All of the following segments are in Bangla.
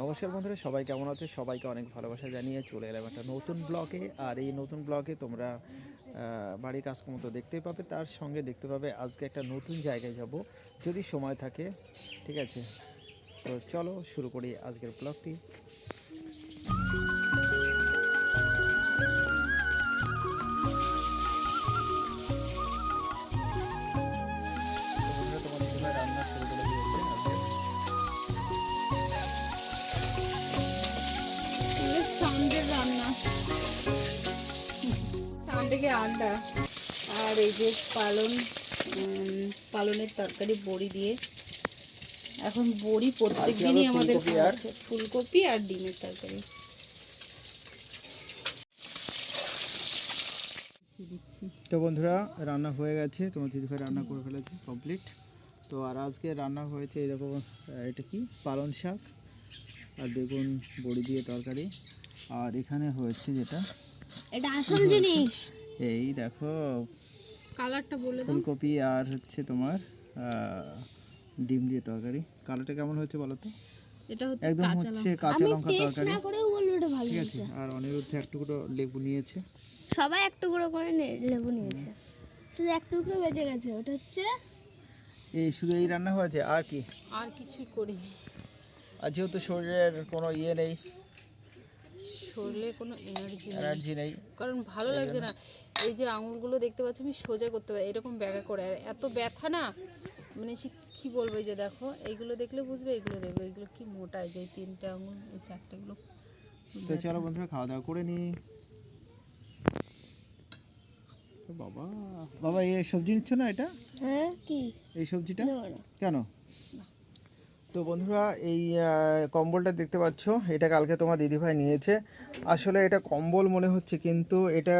নমস্কার বন্ধুরা, সবাই কেমন আছে? সবাইকে অনেক ভালোবাসা জানিয়ে চলে এলাম একটা নতুন ব্লকে আর এই নতুন ব্লগে তোমরা বাড়ির কাজকর্ম তো দেখতেই পাবে, তার সঙ্গে দেখতে পাবে আজকে একটা নতুন জায়গায় যাব, যদি সময় থাকে, ঠিক আছে? তো চলো শুরু করি আজকের ব্লগটি। সানডেকে আর এই যে পালন পালনের তরকারি বড়ি দিয়ে। এখন বড়ি প্রত্যেক দিনই আমাদের ফুলকপি আর- হচ্ছে। ফুলকপি আর ডিমের তরকারি। তো বন্ধুরা রান্না হয়ে গেছে। তোমার দিদিভাই রান্না করে ফেলেছে কমপ্লিট তো আর আজকে রান্না হয়েছে এরকম এটা কি? পালন শাক আর বেগুন বড়ি দিয়ে তরকারি। আর এখানে হয়েছে যেটা? এটা আসল জিনিস। এই দেখো কালারটা বলে দাও। ফুলকপি আর হচ্ছে তোমার ডিম দিয়ে তরকারি। কালারটা কেমন হয়েছে বলো তো? এটা হচ্ছে একদম কাঁচা হচ্ছে লঙ্কা। কাঁচা তরকারি। না করেও বলব এটা ভালো ঠিক আছে আর অনিরুদ্ধ এক টুকরো লেবু নিয়েছে। সবাই এক টুকরো করে লেবু নিয়েছে। শুধু এক টুকরো বেঁচে গেছে ওটা হচ্ছে এই শুধু এই রান্না হয়েছে আর কি? আর কিছুই করিনি। আর যেহেতু শরীরের কোনো ইয়ে নেই শরীরে কোনো এনার্জি নেই। এনার্জি নেই। কারণ ভালো লাগছে না। এই যে আঙুলগুলো দেখতে পাচ্ছি আমি সোজা করতে পারি এরকম ব্যাগা করে। আর এত ব্যথা না মানে সে কী বলব যে দেখো এইগুলো দেখলে বুঝবে এগুলো দেখবে এগুলো কি মোটা যে এই তিনটে আঙুল এই চারটেগুলো তো চলো বন্ধুরা খাওয়া দাওয়া করে নি। বাবা বাবা এই সবজি নিচ্ছ না এটা? হ্যাঁ কি? এই সবজিটা? কেন? তো বন্ধুরা এই কম্বলটা দেখতে পাচ্ছ এটা কালকে তোমার দিদিভাই নিয়েছে। আসলে এটা কম্বল মনে হচ্ছে কিন্তু এটা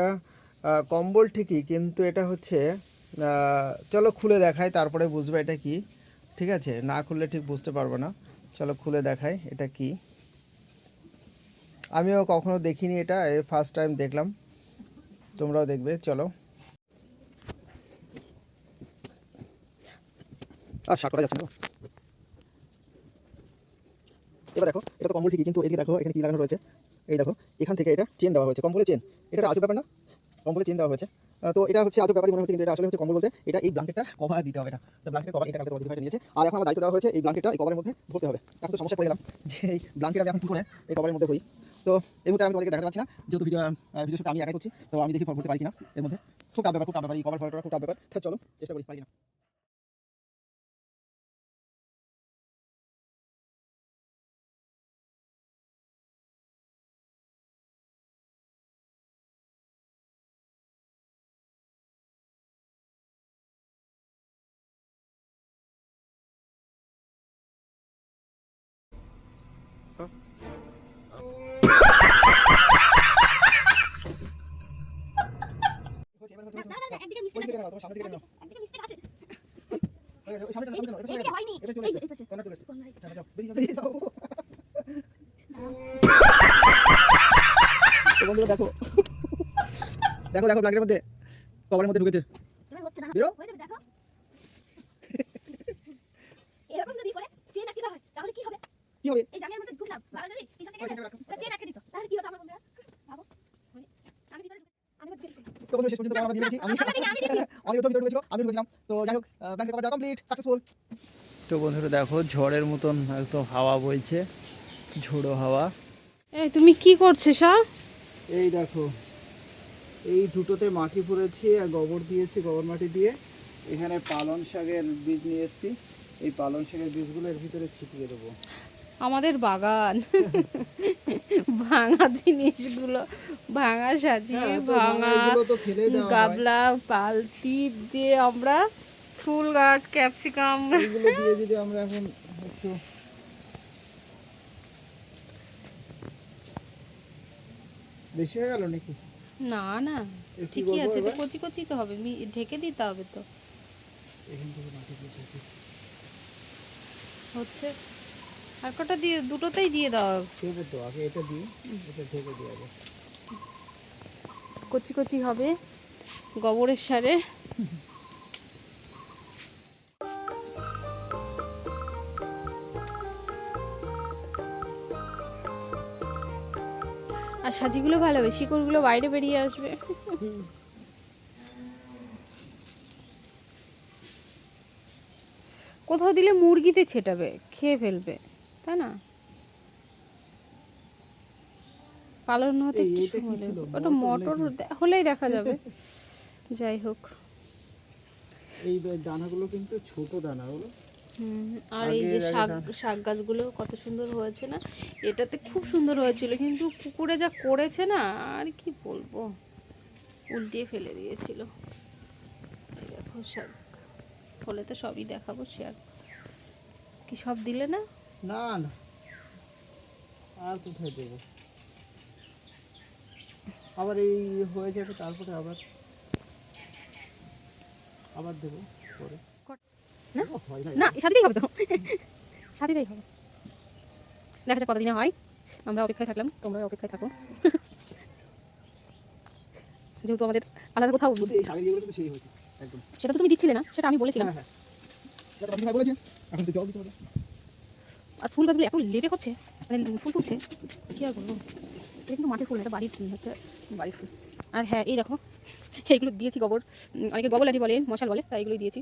কম্বল ঠিকই, কিন্তু এটা হচ্ছে চলো খুলে দেখাই, তারপরে বুঝবে এটা কি, ঠিক আছে? না খুললে ঠিক বুঝতে পারব না। চলো খুলে দেখাই, এটা কি। আমিও কখনো দেখিনি এটা ফার্স্ট টাইম দেখলাম। তোমরাও দেখবে, চলো। আর শাক করা যাচ্ছে না। এবার দেখো, এটা তো কম্বল ঠিকই, কিন্তু এদিকে দেখো, এখানে কি লাগানো রয়েছে। এই দেখো, এখান থেকে এটা চেন দেওয়া হয়েছে, কম্বলের চেন এটা আজব ব্যাপার না? কম্বলের চেন দেওয়া হয়েছে। তো এটা হচ্ছে আজব ব্যাপারই মনে হচ্ছে কিন্তু এটা আসলে হচ্ছে কম্বল বলতে এটা এই ব্লাঙ্কেটটা কভার দিতে হবে এটা। তো ব্লাঙ্কেট কভার এটা কালকে তোমাদের নিয়েছে। আর এখন দায়িত্ব দেওয়া হয়েছে এই ব্লাঙ্কেটটা এই কভারের মধ্যে ভরতে হবে। এখন তো সমস্যা পড়ে গেলাম যে এই ব্লাঙ্কেট আমি এখন কী করে এই কভারের মধ্যে ভরি তো এই মুহূর্তে আমি তোমাদেরকে দেখাতে পাচ্ছি না, যেহেতু ভিডিও ভিডিও শুটটা আমি একাই করছি, তো আমি দেখি ভরতে পারি কিনা এর মধ্যে। খুব টাপ ব্যাপার, খুব টাপ ব্যাপার, এই কভার ফটোটা খুব টাপ ব্যাপার। চলো, চেষ্টা করি, পারি না দিকে নাও, দিকে মিস্টেক আছে। ওই নাও, এটা চলে হয়নি। এটা চলে গেছে। চলে গেছে। হ্যাঁ, যাও, বেরিয়ে যাও, বেরিয়ে যাও। তো বন্ধুরা দেখো। দেখো দেখো মধ্যে কভারের মধ্যে ঢুকেছে। এবার হচ্ছে না বেরো। হয়ে যাবে দেখো। এরকম যদি করে চেন আটকে দেওয়া হয় তাহলে কি হবে? কি হবে? এই জামের মধ্যে ঢুকলাম। বাবা যদি পিছন থেকে ওই এসে চেনটা রাখো। চেন আটকে দিত তাহলে কি হতো আমার বন্ধুরা ভাবো আমি ভিতরে ঢুকে- আমি এবার ভিতরে ঢুকে- তো বন্ধুরা শেষ পর্যন্ত আমরা দিয়ে দিয়েছি। আমি আমি দেখি। আমি প্রথম ভিডিও ঢুকেছিল আমি ঢুকেছিলাম। তো যাই হোক কভারটা কমপ্লিট সাকসেসফুল তো বন্ধুরা দেখো ঝড়ের মতন একদম হাওয়া বইছে। ঝোড়ো হাওয়া। এই তুমি কি করছ সব এই দেখো এই দুটোতে মাটি পুড়েছি আর গোবর দিয়েছি গোবর মাটি দিয়ে। এখানে পালন শাকের বীজ নিয়ে এসেছি। এই পালন শাকের বীজগুলো এর ভিতরে ছিটিয়ে দেবো। আমাদের বাগান। ভাঙা জিনিসগুলো ভাঙা সাজিয়ে হ্যাঁ, ভাঙা। গাবলা বালতি দিয়ে আমরা ফুল গাছ ক্যাপসিকাম যদি আমরা এখন একটু বেশি হয়ে গেল নাকি? না না ঠিকই আছে তো কচি কচি তো হবে ঢেকে দিতে হবে তো। এখান থেকে মাটি হচ্ছে আর কটা দিয়ে দুটোতেই দিয়ে দাও। দেবো তো আগে এটা দিই এটা ঢেকে দিয়ে আগে। কচি কচি হবে গোবরের সারে। আর সাজিগুলো ভালো হবে শিকড়গুলো বাইরে বেরিয়ে আসবে। কোথাও দিলে মুরগিতে ছেটাবে খেয়ে ফেলবে। তাই না? পালন হতে কি ছিল? ওটা মটর হলেই দেখা যাবে। যাই হোক। এই দানাগুলো কিন্তু ছোট দানা হলো হুম, আর এই যে শাক শাক গাছগুলো কত সুন্দর হয়েছে না? এটাতে খুব সুন্দর হয়েছিল কিন্তু কুকুরে যা করেছে না আর কি বলব? উল্টিয়ে ফেলে দিয়েছিল। দেখো শাক। হলে তো সবই দেখাবো শেয়ার কি সব দিলে না? না না। আর কোথায় দেবো? আবার এই হয়ে যাবে তারপরে আবার আবার দেবো পরে। না? না সাথেই হবে তো। সাথেই হবে। দেখা যাক কতদিনে হয়। আমরা অপেক্ষায় থাকলাম তোমরা অপেক্ষায় থাকো। যেহেতু আমাদের আলাদা কোথাও সেটা তো তুমি দিচ্ছিলে না সেটা আমি বলেছিলাম। হ্যাঁ হ্যাঁ। এখন তো জল দিতে হবে। আর ফুল গাছগুলো এত লেটে হচ্ছে মানে ফুল ফুটছে, কী আর বলব? এটা কিন্তু মাটির ফুল, এটা বাড়ির হচ্ছে বাড়ির ফুল। আর হ্যাঁ এই দেখো এইগুলো দিয়েছি গোবর অনেকে গোবর লাঠি বলে, মশাল বলে, তাই এগুলোই দিয়েছি।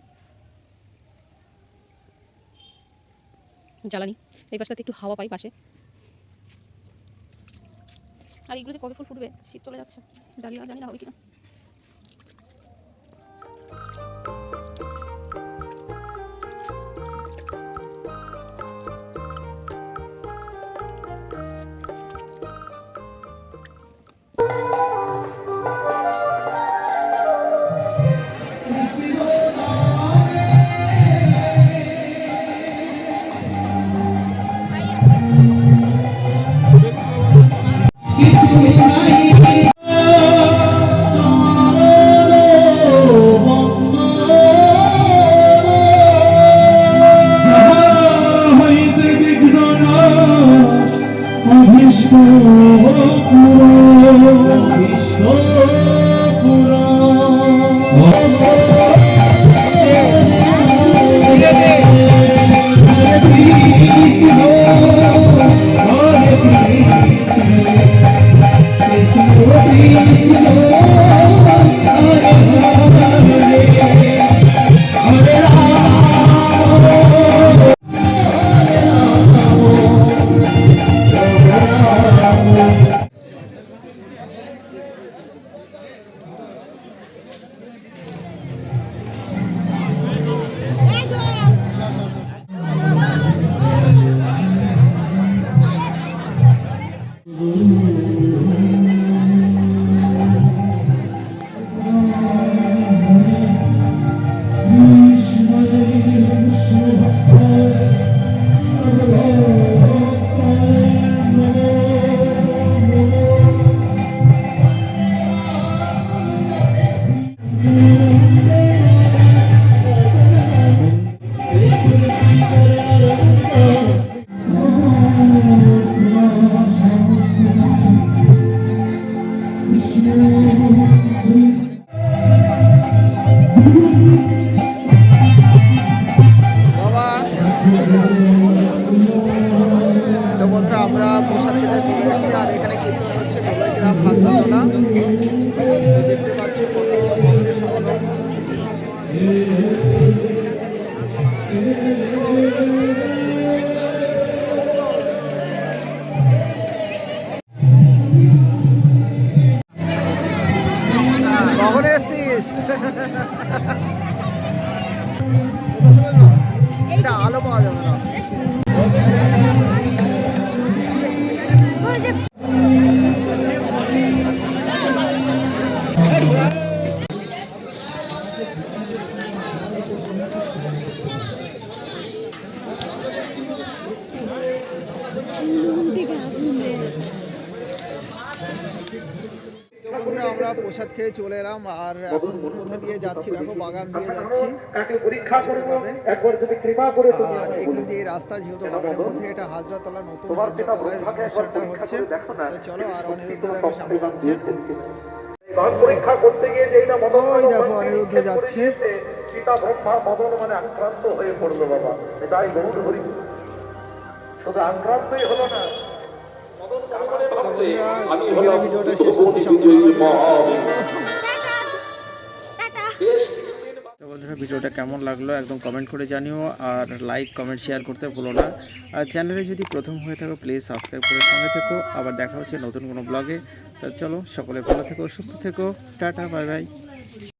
জ্বালানি, এই পাশটাতে একটু হাওয়া পাই পাশে। আর এগুলো যে কবে ফুল ফুটবে, শীত চলে যাচ্ছে ডালিয়া জানি না হবে কিনা। আমরা প্রসাদ খেতে চলে এসেছি আর এখানে কীর্তন হচ্ছে ধুলাইগ্রাম হাসপাতলা দেখতে পাচ্ছ কত ভক্তের সমাগম। কখন এসছিস? প্রসাদ খেয়ে চলে এলাম আর এখন কোথা দিয়ে যাচ্ছি? দেখো বাগান দিয়ে যাচ্ছি। পরীক্ষা করব একবার যদি কৃপা করে তুমি আর এখান দিয়ে রাস্তা যেহেতু বাগানের মধ্যে এটা হাজরাতলা নতুন হাজরাতলায় অনুষ্ঠানটা হচ্ছে চলো আর অনিরুদ্ধ দেখো সামনে যাচ্ছে। পরীক্ষা করতে গিয়ে যেটা মদন ওই দেখো অনিরুদ্ধ যাচ্ছে। সীতা ব্রহ্মা মদন মানে আক্রান্ত হয়ে পড়ল বাবা। এটাই গৌর হরি। শুধু আক্রান্তই হলো না ভিডিওটা বন্ধুরা, ভিডিওটা কেমন লাগল একদম কমেন্ট করে জানিও আর লাইক কমেন্ট শেয়ার করতে ভুলো না। আর চ্যানেলে যদি প্রথম হয়ে থাকো প্লিজ সাবস্ক্রাইব করে সঙ্গে থেকো। আবার দেখা হচ্ছে নতুন কোনো ব্লগে তো চলো, সকলে ভালো থেকো, সুস্থ থেকো। Tata bye bye